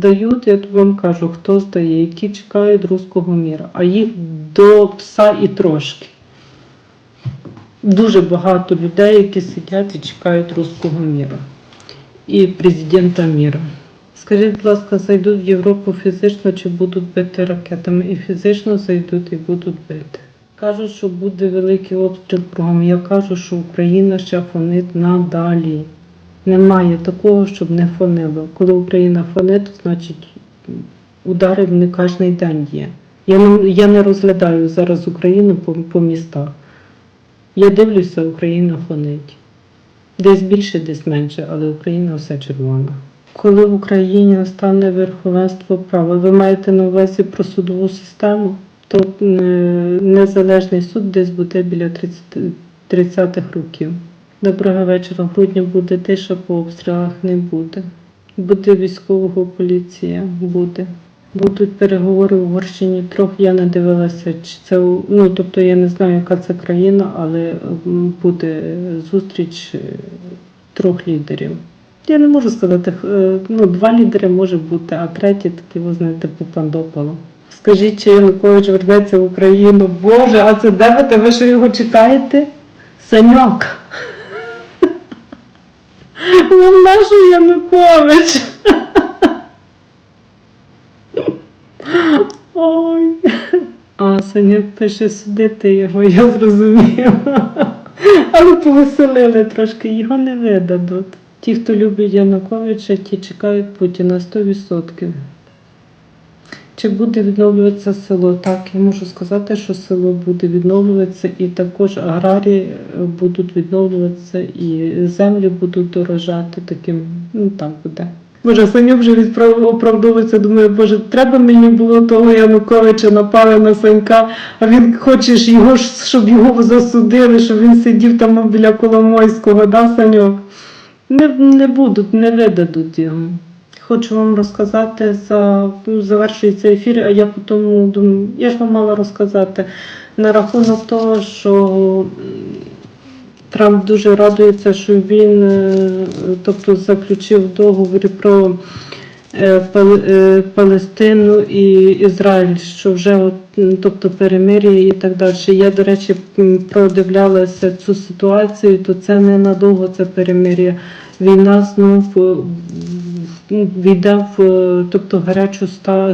здають, я вам кажу, хто здає, які чекають руського міра, а їх до пса і трошки. Дуже багато людей, які сидять і чекають руського міра і президента міра. Скажіть, будь ласка, зайдуть в Європу фізично чи будуть бити ракетами? І фізично зайдуть і будуть бити. Кажуть, що буде великий обстріл кругом. Я кажу, що Україна ще фонить надалі. Немає такого, щоб не фонило. Коли Україна фонить, то значить ударів не кожен день є. Я не, я не розглядаю зараз Україну по, по містах. Я дивлюся, Україна фонить. Десь більше, десь менше, але Україна все червона. Коли в Україні настане верховенство права, ви маєте на увазі про судову систему, то е, незалежний суд десь буде біля 30-х років. Доброго вечора. В грудні буде тиша по обстрілах не буде. Буде військового поліція, буде. Будуть переговори в Угорщині трьох. Я не дивилася, чи це ну тобто я не знаю, яка це країна, але буде зустріч е, трьох лідерів. Я не можу сказати, е, ну два лідери може бути, а третій такий, ви знаєте, попандопало. Скажіть, чи Янукович вернеться в Україну? Боже, а це де Ви що його читаєте? Саньок. Ну, нашу Янукович. Ой. А, Саня пише судити його, я зрозуміла. Але повеселили трошки, його не видадуть. Ті, хто любить Януковича, ті чекають Путіна 100%. Чи буде відновлюватися село? Так, я можу сказати, що село буде відновлюватися, і також аграрії е, будуть відновлюватися, і землі будуть дорожати таким, ну так буде. Боже, Саня вже відправ- оправдовується, думає, боже, треба мені було того Януковича напали на Санька, а він хочеш його, щоб його засудили, щоб він сидів там біля Коломойського, да, Саньок? Не, не будуть, не видадуть його. Хочу вам розказати за завершується ефір, а я потім думаю, я ж вам мала розказати на рахунок того, що Трамп дуже радується, що він е, тобто, заключив договір про е, е, Палестину і Ізраїль, що вже тобто перемир'я і так далі. Я, до речі, продивлялася цю ситуацію, то це ненадовго це перемир'я. Війна знов е, м, війде в е, тобто, гарячу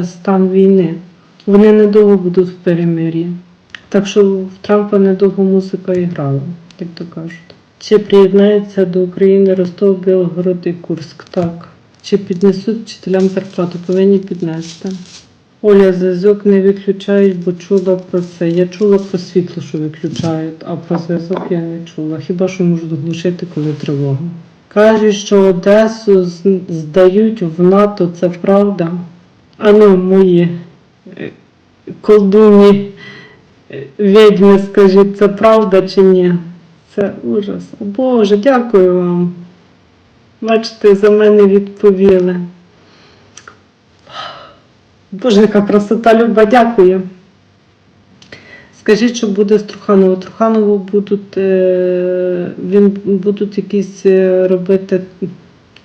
стан війни. Вони недовго будуть в перемир'ї. Так що в Трампа недовго музика і грала, як то кажуть. Чи приєднається до України Ростов, Білгород і Курськ? Так. Чи піднесуть вчителям зарплату? Повинні піднести. Оля зв'язок не виключають, бо чула про це. Я чула про світло, що виключають, а про зв'язок я не чула. Хіба що можу заглушити, коли тривога. Кажуть, що Одесу здають в НАТО, це правда? А ну, мої е, колдуні е, відьми, скажіть, це правда чи ні? Це ужас. О Боже, дякую вам. Бачите, за мене відповіли. Боже, яка красота, Люба, дякую. Скажіть, що буде з Труханово? Труханово будуть, е, він, будуть якісь е, робити,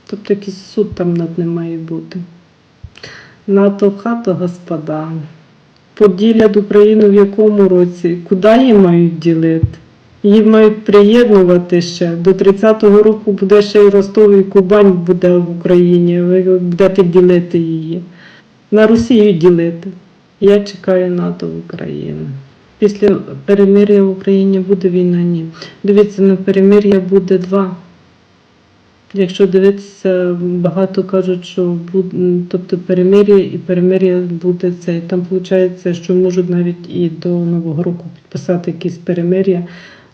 тобто якийсь суд там над ним має бути. НАТО в хату, господа. Поділять Україну в якому році? Куди її мають ділити? Її мають приєднувати ще. До 30-го року буде ще й Ростов, і Кубань буде в Україні. Ви будете ділити її. На Росію ділити. Я чекаю НАТО в Україну. Після перемир'я в Україні буде війна? Ні. Дивіться, на перемир'я буде два. Якщо дивитися, багато кажуть, що буде, тобто перемир'я і перемир'я буде це. Там виходить, що можуть навіть і до Нового року підписати якісь перемир'я.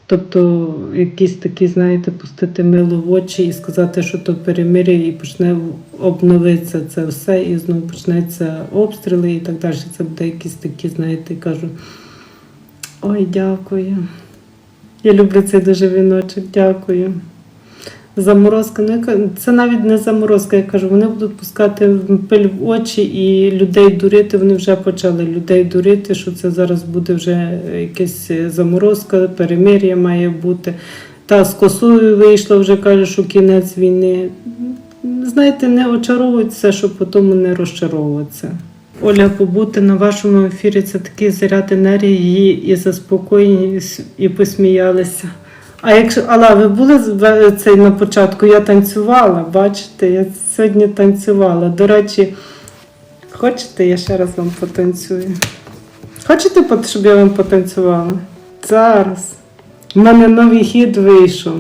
Тобто якісь такі, знаєте, пустити мило в очі і сказати, що то перемир'я, і почне обновитися це все, і знову почнеться обстріли і так далі. Це буде якісь такі, знаєте, кажу. Ой, дякую. Я люблю цей дуже віночок, дякую. Заморозка, ну це навіть не заморозка, я кажу, вони будуть пускати пиль в очі і людей дурити. Вони вже почали людей дурити, що це зараз буде вже якась заморозка, перемир'я має бути. Та з косою вийшла, вже каже, що кінець війни. знаєте, не очаровуватися, щоб потім не розчаровуватися. Оля, побути на вашому ефірі це такий заряд енергії і заспокоєння, і посміялися. А якщо Алла, ви були цей на початку? Я танцювала, бачите, я сьогодні танцювала. До речі, хочете, я ще раз вам потанцюю? Хочете, щоб я вам потанцювала? Зараз. У мене новий хід вийшов.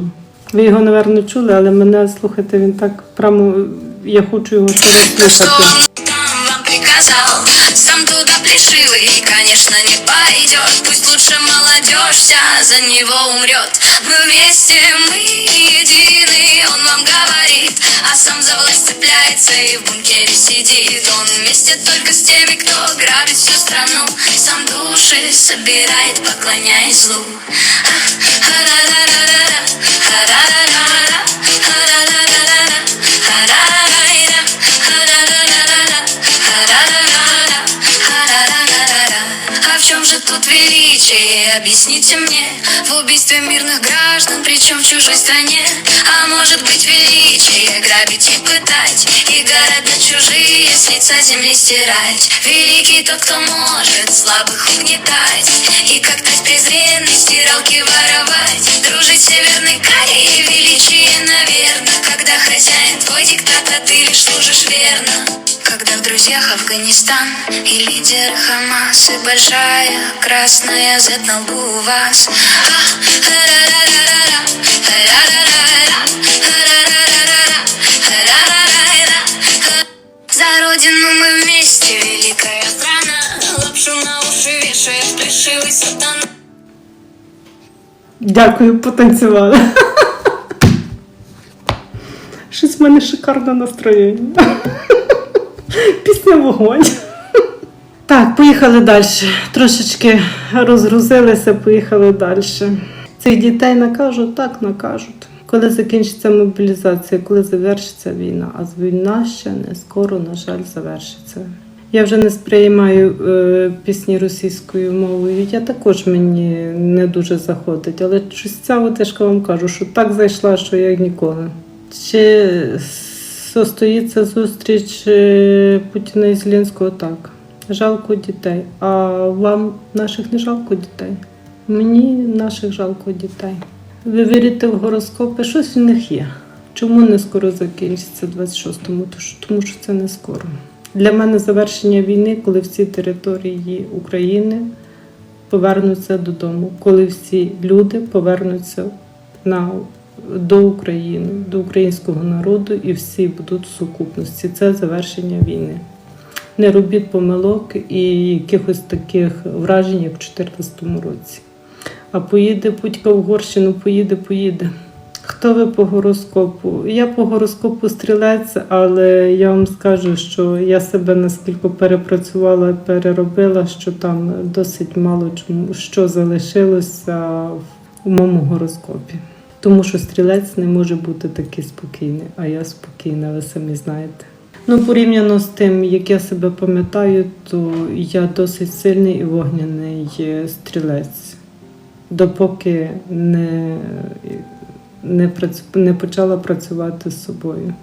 Ви його, напевно, чули, але мене слухайте, він так прямо. Я хочу його слухати. Приказал Сам туда пришил и, конечно, не пойдешь Пусть лучше молодежь вся за него умрет Мы вместе, мы едины, он вам говорит А сам за власть цепляется и в бункере сидит. Он вместе только с теми, кто грабит всю страну. Сам души собирает, поклоняясь злу. Ха-ра-ра-ра-ра, ха-ра-ра-ра-ра, же тут величие? Объясните мне. В убийстве мирных граждан, причем в чужой стране. А может быть величие? Грабить и пытать. И города чужие с лица земли стирать. Великий тот, кто может слабых угнетать. И как-то презренной стиралки воровать. Дружить с Северной Кореей лишь верно когда в друзьях Афганистан и лидер Хамас И большая красная Z на лбу у вас. За родину мы вместе, великая страна Лапшу на уши вешает плешивый сатана Дякую, потанцювала. Щось в мене шикарне настроєння. Пісня вогонь. Так, поїхали далі. Трошечки розгрузилися, поїхали далі. Цих дітей накажуть, так накажуть. Коли закінчиться мобілізація, коли завершиться війна, а війна ще не скоро, на жаль, завершиться. Я вже не сприймаю е, пісні російською мовою. Я також мені не дуже заходить, але щось ця ж вам кажу, що так зайшла, що я ніколи. Чи состоїться зустріч е, Путіна і Зеленського? Так. Жалко дітей. А вам наших не жалко дітей? Мені наших жалко дітей. Ви вірите в гороскопи? Щось в них є. Чому не скоро закінчиться 26-му? Тому що це не скоро. Для мене завершення війни, коли всі території України повернуться додому, коли всі люди повернуться на, до України, до українського народу і всі будуть в сукупності. Це завершення війни. Не робіть помилок і якихось таких вражень, як в 2014 році. А поїде Путька в Угорщину, поїде, поїде. Хто ви по гороскопу? Я по гороскопу стрілець, але я вам скажу, що я себе наскільки перепрацювала, переробила, що там досить мало чому що залишилося в моєму гороскопі. Тому що стрілець не може бути такий спокійний, а я спокійна, ви самі знаєте. Ну, порівняно з тим, як я себе пам'ятаю, то я досить сильний і вогняний стрілець. Допоки не, не, працю, не почала працювати з собою.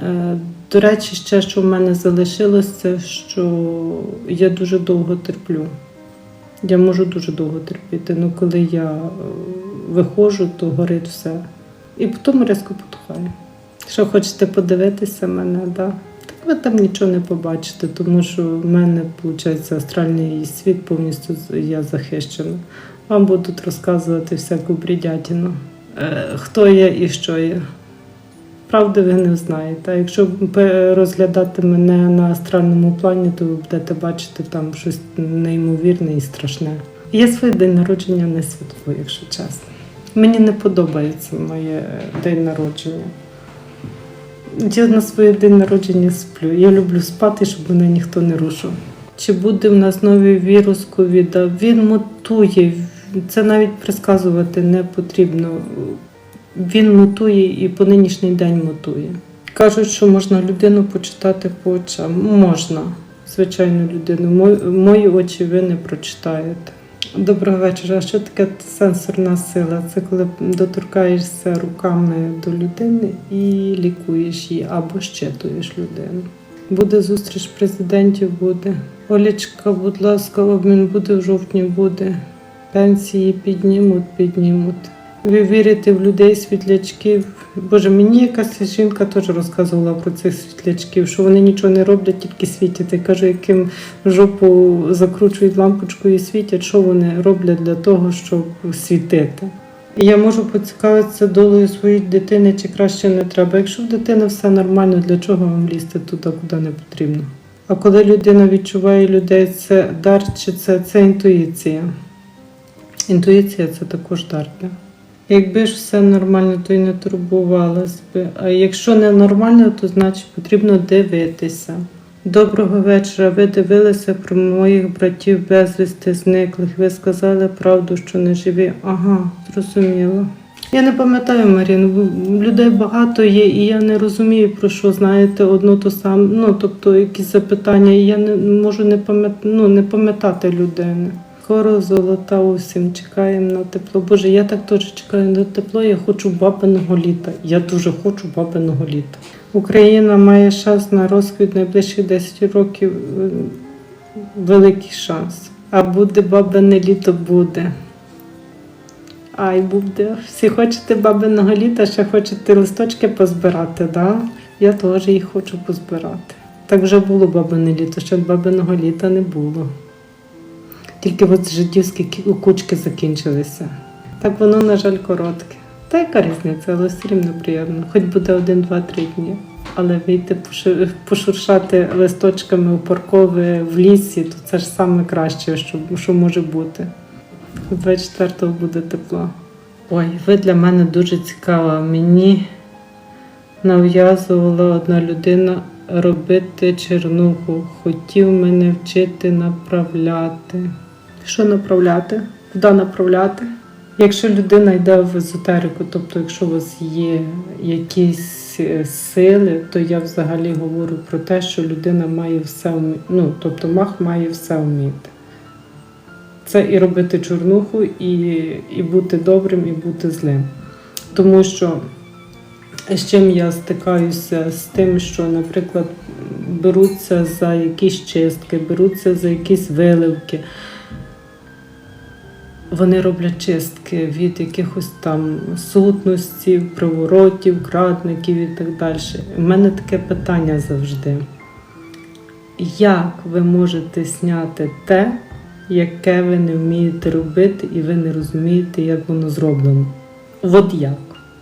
Е, До речі, ще що в мене залишилось, це що я дуже довго терплю. Я можу дуже довго терпіти, але коли я е, виходжу, то горить все. І потім різко потухає. Якщо хочете подивитися мене, да, так ви там нічого не побачите, тому що в мене, виходить, астральний світ повністю я захищена. Вам будуть розказувати всяку брідятину. Е, хто я і що я. Правди ви не знаєте. Якщо розглядати мене на астральному плані, то ви будете бачити там щось неймовірне і страшне. Я свій день народження не святкую, якщо чесно. Мені не подобається моє день народження. Я на своє день народження сплю. Я люблю спати, щоб мене ніхто не рушив. Чи буде в нас новий вірус ковіда? Він мутує. Це навіть предсказувати не потрібно. Він мутує і по нинішній день мутує. Кажуть, що можна людину почитати по очам. Можна, звичайно, людину. Мої очі ви не прочитаєте. Доброго вечора. Що таке сенсорна сила? Це коли доторкаєшся руками до людини і лікуєш її або щитуєш людину. Буде зустріч президентів, буде. Олічка, будь ласка, обмін буде в жовтні, буде. Пенсії піднімуть, піднімуть. Ви вірите в людей світлячків. Боже, мені якась жінка теж розказувала про цих світлячків, що вони нічого не роблять, тільки світять. Я кажу, яким жопу закручують лампочкою і світять, що вони роблять для того, щоб світити. Я можу поцікавитися долею своєї дитини, чи краще не треба. Якщо в дитини все нормально, для чого вам лізти туди, куди не потрібно? А коли людина відчуває людей, це дар чи це, це інтуїція? Інтуїція це також дар. Якби ж все нормально, то й не турбувалась би. А якщо не нормально, то значить потрібно дивитися. Доброго вечора. Ви дивилися про моїх братів безвісти зниклих. Ви сказали правду, що не живі. Ага, зрозуміло. Я не пам'ятаю, Марін, людей багато є, і я не розумію, про що знаєте одно то саме. Ну, тобто якісь запитання, і я не можу не пам'ятати, ну, не пам'ятати людини. Скоро золота усім чекаємо на тепло. Боже, я так теж чекаю на тепло. Я хочу бабиного літа. Я дуже хочу бабиного літа. Україна має шанс на розквіт найближчих 10 років. Великий шанс. А буде бабине літо буде. Ай, буде. Всі хочете бабиного літа, ще хочете листочки позбирати, да? Я теж їх хочу позбирати. Так вже було бабине літо, ще бабиного літа не було. Тільки от жидівські кучки закінчилися. Так воно, на жаль, коротке. Та яка різниця, але все рівно приємно. Хоч буде один, два, три дні. Але вийти пошуршати листочками у паркове в лісі, то це ж саме краще, що, що може бути. 24-го буде тепло. Ой, ви для мене дуже цікава. Мені нав'язувала одна людина робити чернуху. Хотів мене вчити направляти. Що направляти? Куди направляти? Якщо людина йде в езотерику, тобто якщо у вас є якісь е, сили, то я взагалі говорю про те, що людина має все вміти. Ну, тобто мах має все вміти. Це і робити чорнуху, і, і бути добрим, і бути злим. Тому що з чим я стикаюся з тим, що, наприклад, беруться за якісь чистки, беруться за якісь виливки. Вони роблять чистки від якихось там сутностей, приворотів, крадників і так далі. У мене таке питання завжди. Як ви можете зняти те, яке ви не вмієте робити, і ви не розумієте, як воно зроблено? От як?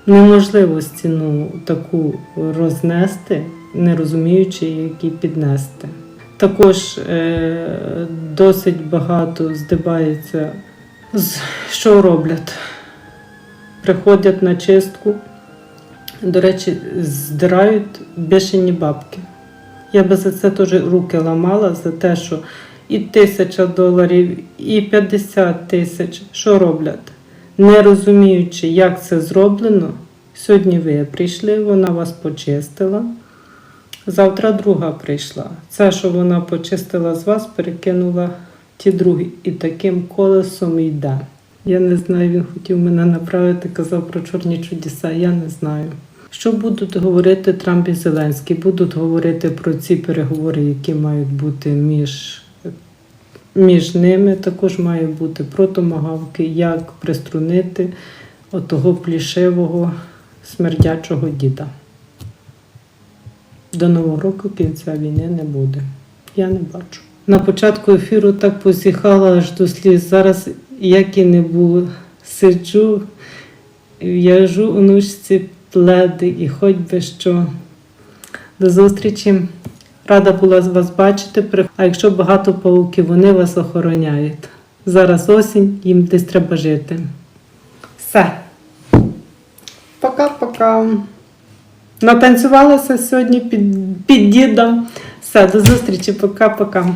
Неможливо стіну таку рознести, не розуміючи, як її піднести. Також е, досить багато здибається, що роблять. Приходять на чистку, до речі, здирають бішені бабки. Я би за це теж руки ламала, за те, що і тисяча доларів, і 50 тисяч. Що роблять? Не розуміючи, як це зроблено, сьогодні ви прийшли, вона вас почистила. Завтра друга прийшла. Це, що вона почистила з вас, перекинула ті другі. І таким колесом йде. Я не знаю, він хотів мене направити, казав про чорні чудеса, я не знаю. Що будуть говорити Трамп і Зеленський? Будуть говорити про ці переговори, які мають бути між, між ними. Також має бути про томагавки, як приструнити отого плішивого смердячого діда. До Нового року кінця війни не буде. Я не бачу. На початку ефіру так позіхала аж до сліз. Зараз, як і не було, сиджу, в'яжу онучці пледи і хоч би що. До зустрічі. Рада була з вас бачити. А якщо багато пауків, вони вас охороняють. Зараз осінь, їм десь треба жити. Все. Пока-пока. Натанцювалася сьогодні під, під дідом. Все, до зустрічі, пока-пока.